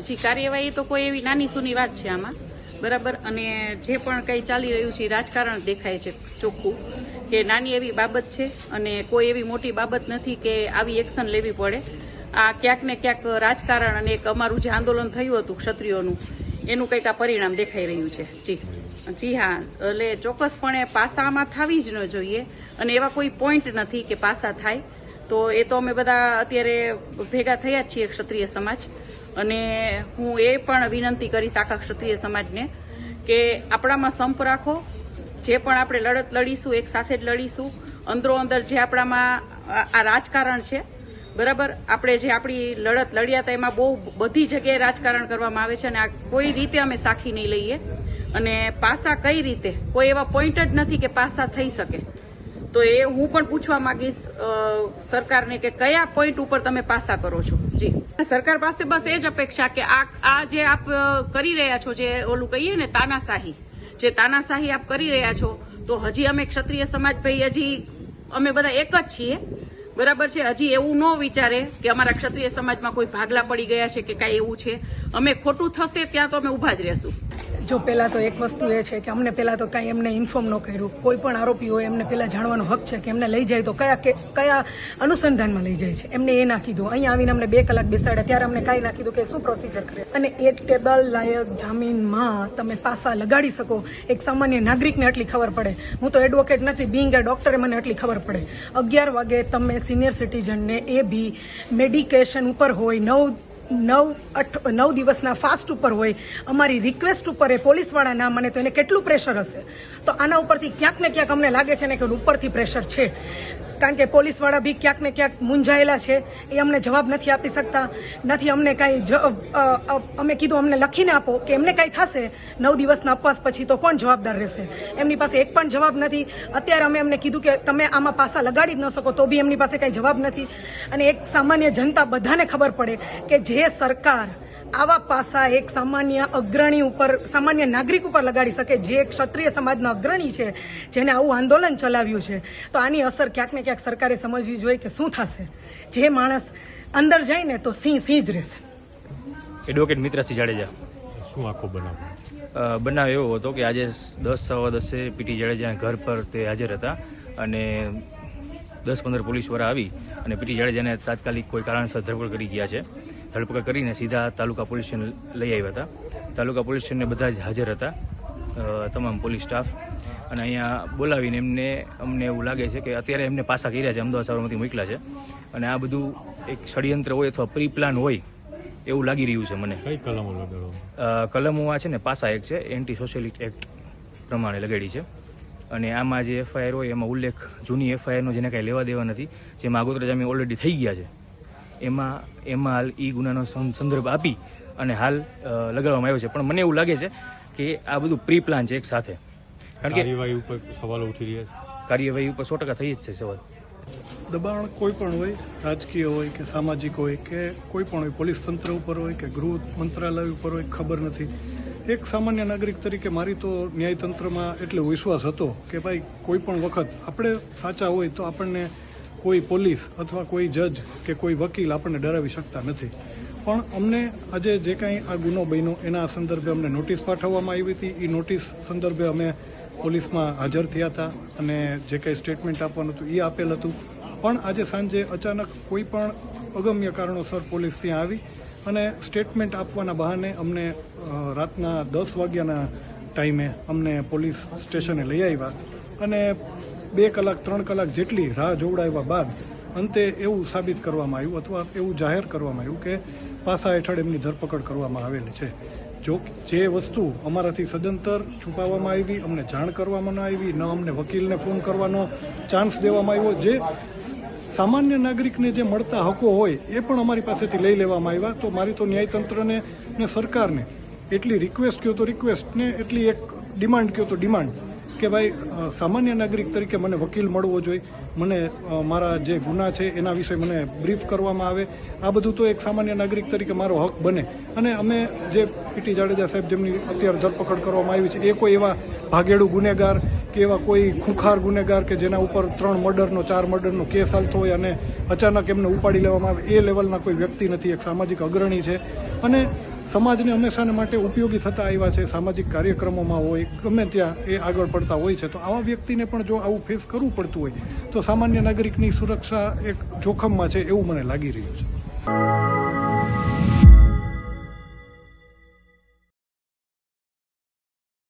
જી કાર્યવાહી તો કોઈ એવી નાની સૂની વાત છે આમાં. બરાબર? અને જે પણ કંઈ ચાલી રહ્યું છે રાજકારણ દેખાય છે ચોખ્ખું કે નાની એવી બાબત છે અને કોઈ એવી મોટી બાબત નથી કે આવી એક્શન લેવી પડે. આ ક્યાંક ને ક્યાંક રાજકારણ અને એક અમારું જે આંદોલન થયું હતું ક્ષત્રિયોનું, એનું કંઈક આ પરિણામ દેખાઈ રહ્યું છે. જી. જી હા. એટલે ચોક્કસપણે પાસામાં થવી જ ન જોઈએ અને એવા કોઈ પોઈન્ટ નથી કે પાસા થાય. તો એ તો અમે બધા અત્યારે ભેગા થયા જ છીએ ક્ષત્રિય સમાજ. અને હું એ પણ વિનંતી કરીશ આખા ક્ષત્રિય સમાજને કે આપણામાં સંપ રાખો, જે પણ આપણે લડત લડીશું, એક સાથે જ લડીશું. અંદરો અંદર જે આપણામાં આ રાજકારણ છે, બરાબર? આપણે જે આપણી લડત લડ્યા હતા, એમાં બહુ બધી જગ્યાએ રાજકારણ કરવામાં આવે છે અને આ કોઈ રીતે અમે સાખી નહીં લઈએ. અને પાસા કઈ રીતે? કોઈ એવા પોઈન્ટ જ નથી કે પાસા થઈ શકે. તો એ હું પણ પૂછવા માંગીશ સરકારને કે કયા પોઈન્ટ ઉપર તમે પાસા કરો છો? જી. સરકાર પાસે બસ એ જ અપેક્ષા કે આ આ જે આપ કરી રહ્યા છો, જે ઓલું કહીએ ને તાનાશાહી, જે તાનાશાહી આપ કરી રહ્યા છો, તો હજી અમે ક્ષત્રિય સમાજ ભાઈ હજી અમે બધા એક જ છીએ. બરાબર છે? હજી એવું ન વિચારે કે અમારા ક્ષત્રિય સમાજમાં કોઈ ભાગલા પડી ગયા છે કે કાંઈ એવું છે. અમે ખોટું થશે ત્યાં તો અમે ઊભા જ રહેશું. જો પહેલાં તો એક વસ્તુ એ છે કે અમને પહેલાં તો કાંઈ એમને ઇન્ફોર્મ ન કર્યું. કોઈ પણ આરોપી હોય, એમને પહેલાં જાણવાનો હક છે કે એમને લઈ જાય તો કયા કે, કયા અનુસંધાનમાં લઈ જાય છે. એમને એ નાખી દો અહીંયા આવીને અમને બે કલાક બેસાડ્યા. ત્યારે અમને કાંઈ નાખી દો કે શું પ્રોસિજર કરે. અને એક ટેબલ લાયક જામીનમાં તમે પાસા લગાડી શકો. એક સામાન્ય નાગરિકને એટલી ખબર પડે. હું તો એડવોકેટ નથી બિંગ એ ડૉક્ટરે મને એટલી ખબર પડે. અગિયાર વાગે તમે સિનિયર સિટીઝનને એ બી મેડિકેશન ઉપર હોય, નવ નવ અઠ, નવ દિવસના ફાસ્ટ ઉપર હોય, અમારી રિક્વેસ્ટ ઉપર એ પોલીસવાળા ના મને તો એને કેટલું પ્રેશર હશે? તો આના ઉપરથી ક્યાંક ને ક્યાંક અમને લાગે છે ને કે ઉપરથી પ્રેશર છે. કારણ કે પોલીસવાળા બી ક્યાંક ને ક્યાંક મૂંઝાયેલા છે, એ અમને જવાબ નથી આપી શકતા, નથી અમને કાંઈ અમે કીધું અમને લખીને આપો કે એમને કાંઈ થશે, નવ દિવસના ઉપવાસ પછી તો કોણ જવાબદાર રહેશે? એમની પાસે એક પણ જવાબ નથી. અત્યારે અમે એમને કીધું કે તમે આમાં પાસા લગાડી જ ન શકો, તો બી એમની પાસે કાંઈ જવાબ નથી. અને એક સામાન્ય જનતા બધાને ખબર પડે કે જે સરકાર આવા પાસા એક સામાન્ય અગ્રણી ઉપર સામાન્ય નાગરિક ઉપર લગાડી શકે જે એક ક્ષત્રિય સમાજના અગ્રણી છે જેને આવું આંદોલન ચલાવ્યું છે. તો આની અસર ક્યાંક ને ક્યાંક સરકારે સમજવી જોઈએ કે શું થશે? જે માણસ અંદર જાય ને તો સિંહ સિંહ જ રહેશે. એડવોકેટ મિત્રાસિંહ જાડેજા. શું આખો બનાવ? બનાવ એવો હતો કે આજે દસ સવા દસે પીટી જાડેજા ઘર પર તે હાજર હતા અને દસ પંદર પોલીસવાળા આવી અને પીટી જાડેજાને તાત્કાલિક કોઈ કારણસર ધરપકડ કરી ગયા છે. ધરપકડ કરીને સીધા તાલુકા પોલીસ સ્ટેશન લઈ આવ્યા હતા. તાલુકા પોલીસ સ્ટેશનને બધા જ હાજર હતા તમામ પોલીસ સ્ટાફ. અને અહીંયા બોલાવીને એમને અમને એવું લાગે છે કે અત્યારે એમને પાસા કર્યા છે અમદાવાદ સાબરમતી મોકલા છે. અને આ બધું એક ષડયંત્ર હોય અથવા પ્રી પ્લાન હોય એવું લાગી રહ્યું છે મને. કઈ કલમો લગાડો? કલમો આ છે ને પાસા એક છે એન્ટી સોશિયલિસ્ટ એક્ટ પ્રમાણે લગાડી છે. અને આમાં જે એફઆઈઆર હોય એમાં ઉલ્લેખ જૂની એફઆઈઆરનો જેને કાંઈ લેવા દેવા નથી જેમાં આગોતરા જામીન ઓલરેડી થઈ ગયા છે. એમાં એમાં હાલ ઈ ગુનાનો સંદર્ભ આપી અને હાલ લગાડવામાં આવ્યો છે. પણ મને એવું લાગે છે કે આ બધું પ્રી પ્લાન છે એક સાથે. કારણ કે કાર્યવાહી ઉપર સવાલો ઉઠી રહ્યા છે. કાર્યવાહી ઉપર સો ટકા થઈ જ છે સવાલ. દબાણ કોઈ પણ હોય રાજકીય હોય કે સામાજિક હોય કે કોઈ પણ હોય પોલીસ તંત્ર ઉપર હોય કે ગૃહ મંત્રાલય ઉપર હોય ખબર નથી. એક સામાન્ય નાગરિક તરીકે મારી તો ન્યાયતંત્રમાં એટલો વિશ્વાસ હતો કે ભાઈ કોઈ પણ વખત આપણે સાચા હોય તો આપણને કોઈ પોલીસ અથવા કોઈ જજ કે કોઈ વકીલ આપણને ડરાવી શકતા નથી. પણ અમને આજે જે કાંઈ આ ગુનો બન્યો, એના સંદર્ભે અમને નોટિસ પાઠવવામાં આવી હતી. એ નોટિસ સંદર્ભે અમે પોલીસમાં હાજર થયા હતા અને જે કાંઈ સ્ટેટમેન્ટ આપવાનું હતું એ આપેલ હતું. પણ આજે સાંજે અચાનક કોઈ પણ અગમ્ય કારણોસર પોલીસ ત્યાં આવી અને સ્ટેટમેન્ટ આપવાના બહાને અમને રાતના દસ વાગ્યાના ટાઈમે અમને પોલીસ સ્ટેશને લઈ આવ્યા. અને બે કલાક, ત્રણ કલાક જેટલી રાહ જોવડાવ્યા બાદ અંતે એવું સાબિત કરવામાં આવ્યું અથવા એવું જાહેર કરવામાં આવ્યું કે પાસા હેઠળ એમની ધરપકડ કરવામાં આવેલી છે. જો જે વસ્તુ અમારાથી સદંતર છુપાવવામાં આવી, અમને જાણ કરવામાં ન આવી, ન અમને વકીલને ફોન કરવાનો ચાન્સ દેવામાં આવ્યો, જે સામાન્ય નાગરિકને જે મળતા હકો હોય એ પણ અમારી પાસેથી લઈ લેવામાં આવ્યા, તો મારી તો ન્યાયતંત્રને ને સરકારને એટલી રિક્વેસ્ટ કહો તો રિક્વેસ્ટ ને, એટલી એક ડિમાન્ડ કહો તો ડિમાન્ડ કે ભાઈ સામાન્ય નાગરિક તરીકે મને વકીલ મળવો જોઈએ. મને મારા જે ગુના છે એના વિશે મને બ્રીફ કરવામાં આવે. આ બધું તો એક સામાન્ય નાગરિક તરીકે મારો હક બને. અને અમે જે પીટી જાડેજા સાહેબ જેમની અત્યારે ધરપકડ કરવામાં આવી છે, એ કોઈ એવા ભાગેડુ ગુનેગાર કે એવા કોઈ ખુખાર ગુનેગાર કે જેના ઉપર ત્રણ મર્ડરનો, ચાર મર્ડરનો કેસ હાલતો હોય અને અચાનક એમને ઉપાડી લેવામાં આવે, એ લેવલના કોઈ વ્યક્તિ નથી. એક સામાજિક અગ્રણી છે. અને સમાજને હંમેશાને માટે ઉપયોગી થતા આવ્યા છે. સામાજિક કાર્યક્રમોમાં હોય, ગમે ત્યાં એ આગળ પડતા હોય છે, તો આવા વ્યક્તિને પણ જો આવું ફેસ કરવું પડતું હોય, તો સામાન્ય નાગરિકની સુરક્ષા એક જોખમમાં છે એવું મને લાગી રહ્યું છે.